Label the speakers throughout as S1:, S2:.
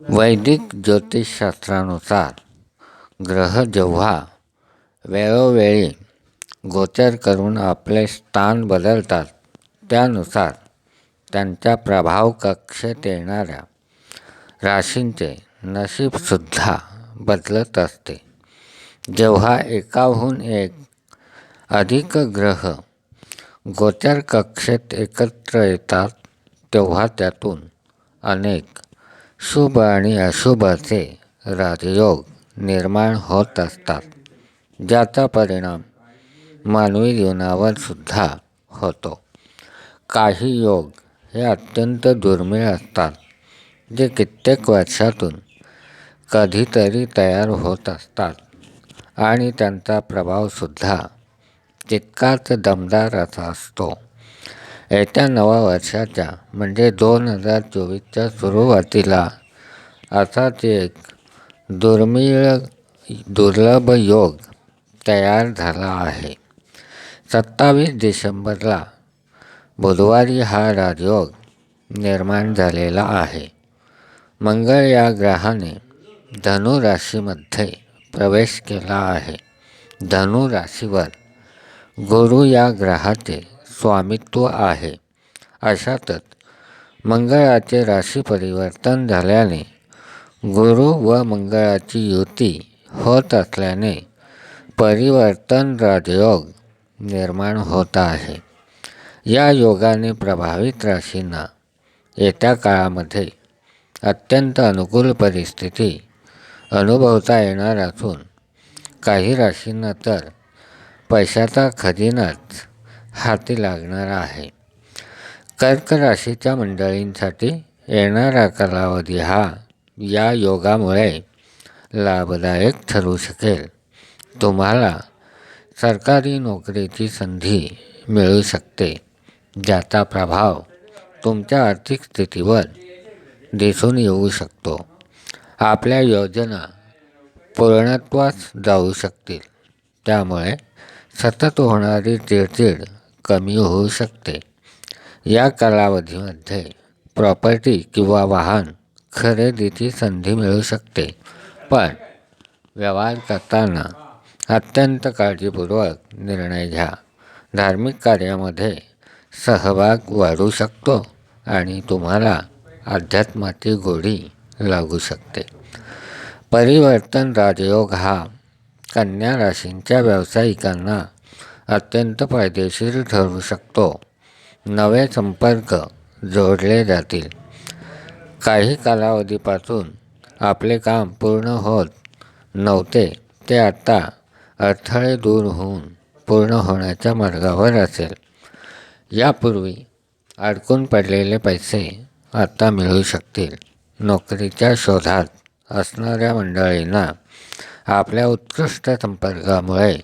S1: वैदिक ज्योतिषशास्त्रानुसार ग्रह जेव्हा वेळोवेळी गोचर करून आपले स्थान बदलतात त्यानुसार त्यांच्या प्रभाव कक्षेत येणाऱ्या राशींचे नशीबसुद्धा बदलत असते. जेव्हा एकाहून एक अधिक ग्रह गोचर कक्षेत एकत्र येतात तेव्हा त्यातून अनेक शुभ आणि अशुभाचे राजयोग निर्माण होत असतात ज्याचा परिणाम मानवी जीवनावर सुद्धा होतो. काही योग हे अत्यंत दुर्मिळ असतात जे कित्येक वर्षातून कधीतरी तयार होत असतात आणि त्यांचा प्रभावसुद्धा तितकाच दमदार असा असतो. येत्या नवा वर्षाच्या म्हणजे दोन हजार चोवीसच्या सुरुवातीला. असाच एक दुर्मिळ दुर्लभ योग तयार झाला आहे. सत्तावीस डिसेंबरला बुधवारी हा राजयोग निर्माण झालेला आहे. मंगळ या ग्रहाने धनु राशीमध्ये प्रवेश केला आहे. धनु राशीवर गुरु या ग्रहाचे स्वामित्व आहे. अशातच मंगळाचे राशी परिवर्तन झाल्याने गुरु व मंगळाची युती होत असल्याने परिवर्तन राजयोग निर्माण होत आहे. या योगाने प्रभावित राशींना येत्या काळामध्ये अत्यंत अनुकूल परिस्थिती अनुभवता येणार असून काही राशींना तर पैशाचा खजिनाच हाती लागणार आहे. कर्क राशीच्या मंडळींसाठी येणारा कालावधी हा या योगामुळे लाभदायक ठरू शकेल. तुम्हाला सरकारी नोकरीची संधी मिळू शकते ज्याचा प्रभाव तुमच्या आर्थिक स्थितीवर दिसून येऊ शकतो. आपल्या योजना पूर्णत्वास जाऊ शकतील. त्यामुळे सतत होणारी चिडचिड कमी होऊ शकते. या कालावधीमध्ये प्रॉपर्टी किंवा वाहन खरेदीची संधी मिळू शकते पण व्यवहार करताना अत्यंत काळजीपूर्वक निर्णय घ्या. धार्मिक कार्यामध्ये सहभाग वाढू शकतो आणि तुम्हाला अध्यात्माची गोडी लागू शकते. परिवर्तन राजयोग हा कन्या राशींच्या व्यावसायिकांना अत्यंत फायदेशीर ठरू शकतो. नवे संपर्क जोडले जातील. काही कालावधीपासून आपले काम पूर्ण होत नव्हते ते आता अडथळे दूर होऊन पूर्ण होण्याच्या मार्गावर असेल. यापूर्वी अडकून पडलेले पैसे आता मिळू शकतील. नोकरीच्या शोधात असणाऱ्या मंडळींना आपल्या उत्कृष्ट संपर्कामुळे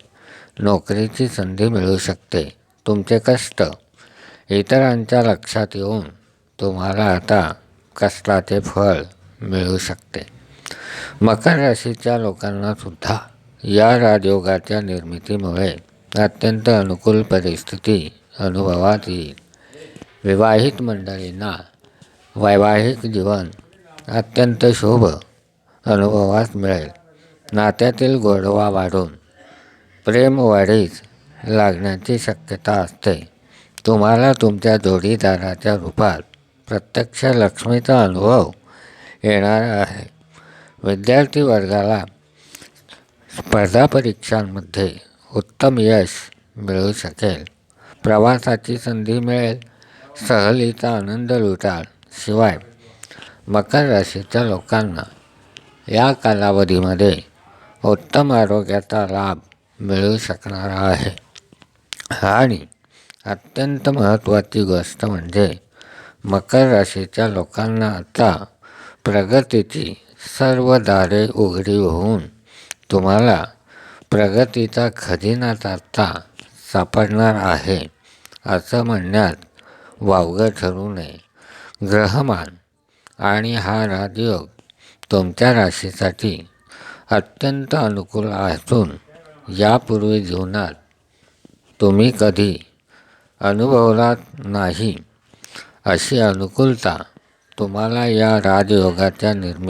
S1: नोकरीची संधी मिळू शकते. तुमचे कष्ट. इतरांच्या लक्षात येऊन तुम्हाला आता कष्टाचे फळ मिळू शकते. मकर राशीच्या लोकांनासुद्धा या राजयोगाच्या निर्मितीमुळे अत्यंत अनुकूल परिस्थिती अनुभवात येईल. विवाहित मंडळींना वैवाहिक जीवन अत्यंत शुभ अनुभवास मिळेल. नात्यातील गोडवा वाढून प्रेम वाढीस लागण्याची शक्यता असते. तुम्हाला तुमच्या जोडीदाराच्या रूपात प्रत्यक्ष लक्ष्मीचा अनुभव येणार आहे. विद्यार्थी वर्गाला स्पर्धा परीक्षांमध्ये उत्तम यश मिळू शकेल. प्रवासाची संधी मिळेल. सहलीचा आनंद लुटाल. शिवाय मकर राशीच्या लोकांना या कालावधीमध्ये उत्तम आरोग्याचा लाभ मिळू शकणार आहे. आणि अत्यंत महत्त्वाची गोष्ट म्हणजे मकर राशीच्या लोकांना आता प्रगतीची सर्व दारे उघडी होऊन तुम्हाला प्रगतीचा खजिनाच आता सापडणार आहे असं म्हणण्यात वावगं ठरू नये. ग्रहमान आणि हा राजयोग तुमच्या राशीसाठी अत्यंत अनुकूल असून यापूर्वी जीवनात तुम्ही कधी अनुभवलात नाही अशी अनुकूलता तुम्हाला या राजयोगाच्या निर्मिती